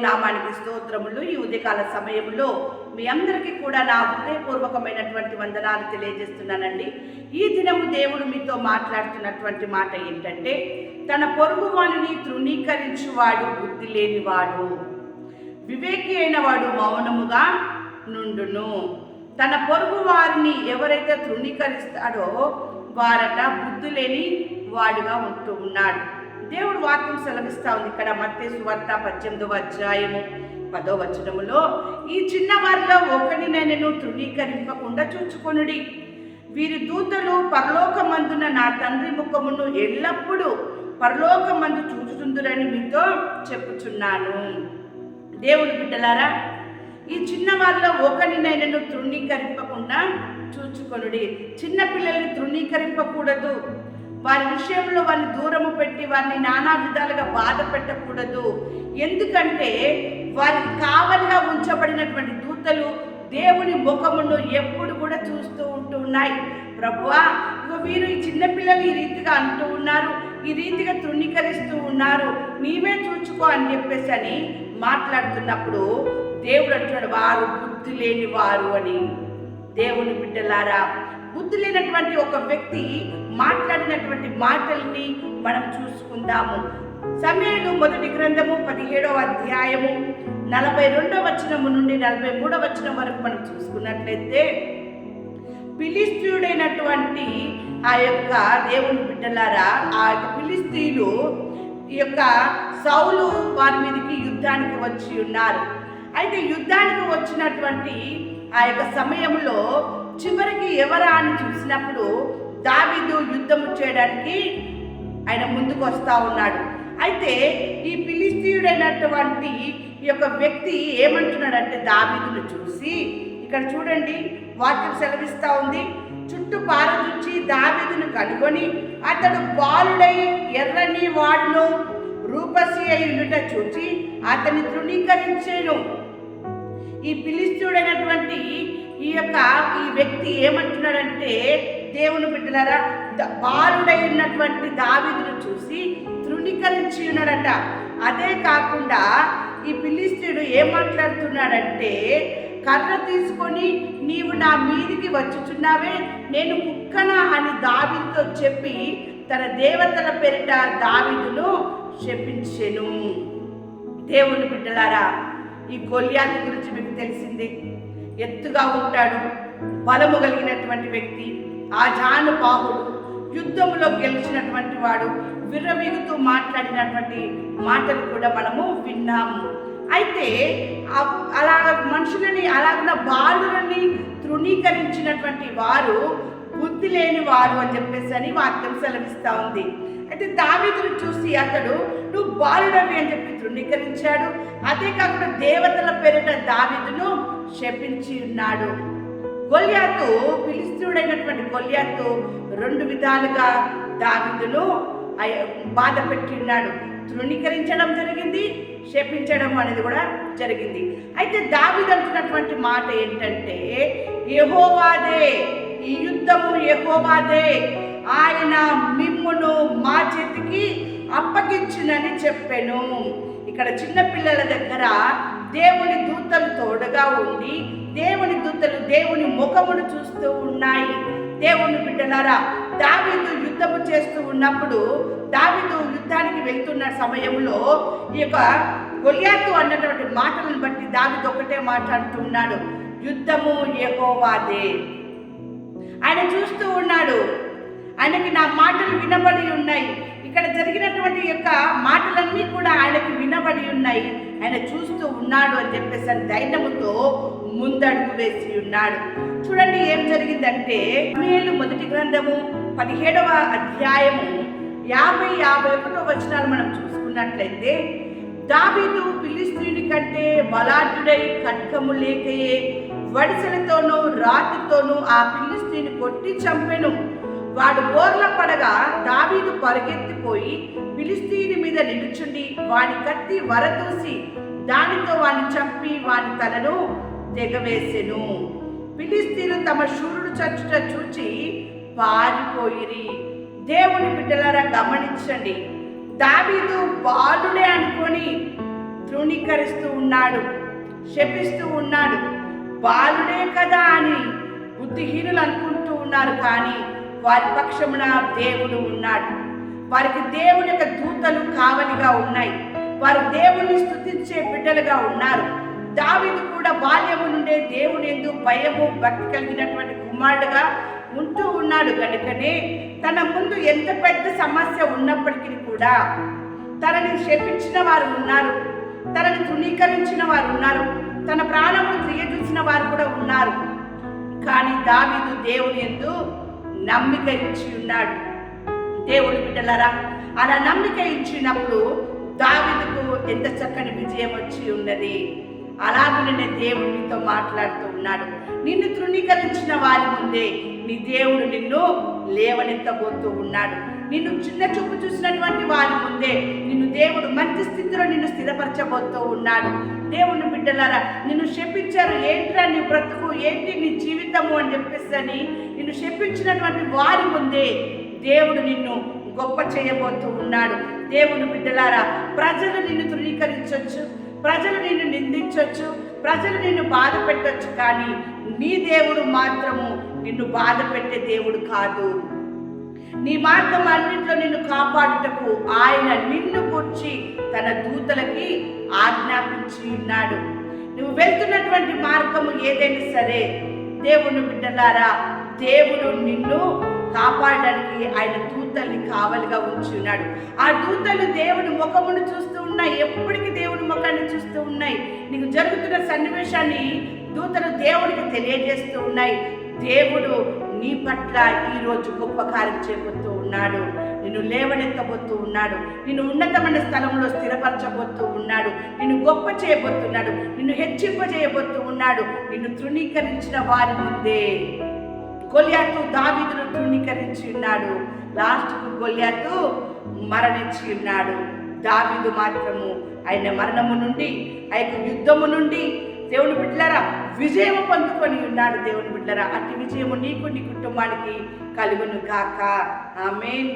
నామానికి స్తోత్రములు. ఈ ఉదయకాల సమయంలో మీ అందరికీ కూడా నా హృదయపూర్వకమైనటువంటి వందనాలు తెలియజేస్తున్నానండి. ఈ దినము దేవుడు మీతో మాట్లాడుతున్నటువంటి మాట ఏంటంటే తన పొరుగు వాణిని తృణీకరించువాడు బుద్ధి లేనివాడు. వివేకి అయిన వాడు మౌనముగా నుండును. తన పొరుగు వారిని ఎవరైతే తృణీకరిస్తాడో వారట బుద్ధి లేని వాడుగా ఉంటూ ఉన్నాడు. దేవుడు వాక్యం సెలవిస్తా ఉంది ఇక్కడ. మత్తే వార్త పద్దెనిమిదవ అధ్యాయము పదో వచనములో ఈ చిన్నవారిలో ఒకరినైనను తృణీకరింపకుండా చూచుకొనుడి. వీరి దూతలు పరలోకమందున నా తండ్రి ముఖమును ఎల్లప్పుడూ పరలోకమందు చూచుతుందురని మీతో చెప్పుచున్నాను. దేవుడు బిడ్డలారా ఈ చిన్నవారిలో ఒకరినైనను తృణీకరింపకుండా చూచుకొనుడి. చిన్నపిల్లల్ని తృణీకరింపకూడదు. వారి విషయంలో వారిని దూరం వారిని నానా విధాలుగా బాధ పెట్టకూడదు. ఎందుకంటే వారికి కావలిగా ఉంచబడినటువంటి దూతలు దేవుని ముఖమును ఎప్పుడు కూడా చూస్తూ ఉంటూ ఉన్నాయి. ప్రభువా ఇగో వీరు ఈ చిన్నపిల్లలు ఈ రీతిగా అంటూ ఉన్నారు ఈ రీతిగా తృణీకరిస్తూ ఉన్నారు నీవే చూచుకో అని చెప్పేసి అని మాట్లాడుతున్నప్పుడు దేవుడు అంటున్నాడు వారు బుద్ధి లేని వారు అని. దేవుని బిడ్డలారా బుద్ధి లేనటువంటి ఒక వ్యక్తి మాట్లాడినటువంటి మాటల్ని మనం చూసుకుందాము. సమయంలో మొదటి గ్రంథము పదిహేడవ అధ్యాయము నలభై రెండవ వచనము నుండి నలభై మూడవ వచనం వరకు మనం చూసుకున్నట్లయితే పిలిస్తీయుడైనటువంటి ఆ యొక్క దేవుని బిడ్డలారా ఆ యొక్క ఈ యొక్క సౌలు వారి మీదకి యుద్ధానికి వచ్చి ఉన్నారు. అయితే యుద్ధానికి వచ్చినటువంటి ఆ యొక్క సమయంలో చివరికి ఎవరా అని చూసినప్పుడు దావీదు యుద్ధము చేయడానికి ఆయన ముందుకు వస్తూ ఉన్నాడు. అయితే ఈ పిలిస్తీయుడైనటువంటి ఈ యొక్క వ్యక్తి ఏమంటున్నాడంటే దావీదును చూసి ఇక్కడ చూడండి వాక్యం సెలవిస్తూ ఉంది. చుట్టూ పారదూచి దావీదును కనుగొని అతడు బాలుడై ఎర్రని వాడును రూపసి అయి ఉండుట చూచి అతని తృణీకరించేను. ఈ పిలిస్తుడైనటువంటి ఈ యొక్క వ్యక్తి ఏమంటున్నాడంటే దేవుని బిడ్డలారా బాలుడై ఉన్నటువంటి దావిదును చూసి తృణీకరించి ఉన్నాడట అదే కాకుండా ఈ పిలిస్త్రీడు ఏం మాట్లాడుతున్నాడంటే కర్ర తీసుకొని నీవు నా మీదికి వచ్చుచున్నావే నేను కుక్కన అని దావితో చెప్పి తన దేవతల పేరిట దావిదును శపించెను. దేవుని బిడ్డలారా ఈ గొల్యాతి గురించి మీకు తెలిసిందే. ఎత్తుగా ఉంటాడు. బలము కలిగినటువంటి వ్యక్తి ఆ జానుబాహుడు యుద్ధంలో గెలిచినటువంటి వాడు విర్రవీగుతూ మాట్లాడినటువంటి మాటలు కూడా మనము విన్నాము. అయితే అలా మనుషులని అలాగ బాలులని తృణీకరించినటువంటి వారు బుద్ధి లేని వారు అని చెప్పేసి అని వాక్యం సెలవిస్తూ ఉంది. అయితే దావీదును చూసి అతడు నువ్వు బాలుడవి అని చెప్పి తృణీకరించాడు. అదే కాకుండా దేవతల పేరిట దావీదును శపించి ఉన్నాడు. గొల్యాతు పిలిస్తుడైనటువంటి గొల్యాతు రెండు విధాలుగా దావిదులు బాధ పెట్టిన్నాడు తృణీకరించడం జరిగింది శపించడం అనేది కూడా జరిగింది. అయితే దావీదు అంటున్నటువంటి మాట ఏంటంటే యహోవాదే ఈ యుద్ధము యహోవాదే ఆయన మిమ్మును మా చేతికి అప్పగించునని చెప్పాను. ఇక్కడ చిన్న పిల్లల దగ్గర దేవుని దూతలు తోడుగా ఉండి దేవుని దూతలు దేవుని ముఖమును చూస్తూ ఉన్నాయి. దేవుని బిడ్డలారా దావీదు యుద్ధము చేస్తూ ఉన్నప్పుడు దావీదు యుద్ధానికి వెళ్తున్న సమయంలో ఈ యొక్క గొలియాతు అన్నటువంటి మాటలను బట్టి దావీదు ఒకటే మాట్లాడుతున్నాడు. యుద్ధము ఏకోవాదే ఆయన చూస్తూ ఉన్నాడు. ఆయనకి నా మాటలు వినబడి ఉన్నాయి. జరిగినటువంటి యొక్క మాటలన్నీ కూడా ఆయనకి వినబడి ఉన్నాయి. ఆయన చూస్తూ ఉన్నాడు అని చెప్పేసి ధైర్యముతో ముందడుగు వేసి ఉన్నాడు. చూడండి ఏం జరిగిందంటే సమూయేలు మొదటి గ్రంథము పదిహేడవ అధ్యాయము యాభై యాభై ఒకటో వచనాలు మనం చూసుకున్నట్లయితే దావీదు ఫిలిస్తీయుని కంటే బలాఢ్యుడై ఖడ్గము లేకయే వడిసెలతోనూ రాతితోనూ ఆ ఫిలిస్తీని కొట్టి చంపెను. వాడు బోర్ల పడగా దావీదు పరిగెత్తిపోయి పిలిస్తీని మీద నిలుచుండి వాని కత్తి వరదూసి దానితో వాని చంపి వాని తలను తెగవేసెను. పిలిస్తీను తమ శూరుడు చచ్చుట చూచి పారిపోయిరి. దేవుని బిడ్డలారా గమనించండి. దావీదు బాలుడే అనుకొని తృణీకరిస్తూ ఉన్నాడు శపిస్తూ ఉన్నాడు. బాలుడే కదా అని బుద్ధిహీనులు అనుకుంటూ ఉన్నారు కానీ వారి పక్షమున దేవుడు ఉన్నాడు. వారికి దేవుని యొక్క దూతలు కావలిగా ఉన్నాయి. వారు దేవుని స్థుతించే బిడ్డలుగా ఉన్నారు. దావీదు కూడా బాల్యము నుండే దేవుని ఎందు భయము భక్తి కలిగినటువంటి కుమారుడుగా ఉంటూ ఉన్నాడు కనుకనే తన ముందు ఎంత పెద్ద సమస్య ఉన్నప్పటికీ కూడా తనని శపించిన వారు ఉన్నారు. తనని తృణీకరించిన వారు ఉన్నారు. తన ప్రాణమును తీయజూసిన వారు కూడా ఉన్నారు. కానీ దావీదు దేవుని ఎందు నమ్మిక ఇచ్చి ఉన్నాడు దేవుడు బిడ్డలారా అలా నమ్మిక ఇచ్చినప్పుడు దావీదుకు ఎంత చక్కని విజయం వచ్చి ఉన్నది. అలాగనే దేవుడు నీతో మాట్లాడుతూ ఉన్నాడు. నిన్ను తృణీకరించిన వారి ముందే నీ దేవుడు నిన్ను లేవనెత్తబోతూ ఉన్నాడు. నిన్ను చిన్న చూపు చూసినటువంటి వారి ముందే నిన్ను దేవుడు మంచి స్థితిలో నిన్ను స్థిరపరచబోతూ ఉన్నాడు. దేవుని బిడ్డలారా నిన్ను శపించారు. ఏంట్రా నీ బ్రతుకు? ఏంటి నీ జీవితము అని చెప్పేసి అని నిన్ను శపించినటువంటి వారి ముందే దేవుడు నిన్ను గొప్ప చేయబోతూ ఉన్నాడు. దేవుని బిడ్డలారా ప్రజలు నిన్ను తృణీకరించవచ్చు ప్రజలు నిన్ను నిందించవచ్చు ప్రజలు నిన్ను బాధ పెట్టచ్చు కానీ నీ దేవుడు మాత్రము నిన్ను బాధ పెట్టే దేవుడు కాదు. నీ మార్గం అన్నింటిలో నిన్ను కాపాడుటకు ఆయన నిన్ను వచ్చి తన దూతలకి ఆజ్ఞాపించి ఉన్నాడు. నువ్వు వెళ్తున్నటువంటి మార్గము ఏదైనా సరే దేవుని బిడ్డలారా దేవుడు నిన్ను కాపాడడానికి ఆయన దూతల్ని కావలిగా ఉంచి ఉన్నాడు. ఆ దూతలు దేవుని ముఖమును చూస్తూ ఉన్నాయి. ఎప్పటికీ దేవుని ముఖాన్ని చూస్తూ ఉన్నాయి. నీకు జరుగుతున్న సన్నివేశాన్ని దూతలు దేవుడికి తెలియజేస్తూ ఉన్నాయి. దేవుడు నీ పట్ల ఈరోజు గొప్ప కార్యం చేయబోతూ ఉన్నాడు. నిన్ను లేవనెత్తబోతూ ఉన్నాడు. నిన్ను ఉన్నతమైన స్థలంలో స్థిరపరచబోతూ ఉన్నాడు. నిన్ను గొప్ప చేయబోతున్నాడు. నిన్ను హెచ్చింపజేయబోతూ ఉన్నాడు. నిన్ను తృణీకరించిన వారి ముందే గొలియాతు దావీదును తృణీకరించి ఉన్నాడు. లాస్ట్కు గొలియాతు మరణించి ఉన్నాడు. దావీదు మాత్రము ఆయన మరణము నుండి ఆ యొక్క యుద్ధము నుండి దేవుని బిడ్డలారా విజయము పొందుకొని ఉన్నాడు దేవుని బిడ్డరా. అట్టి విజయము నీకు నీ కుటుంబానికి కలుగును కాక ఆమెన్.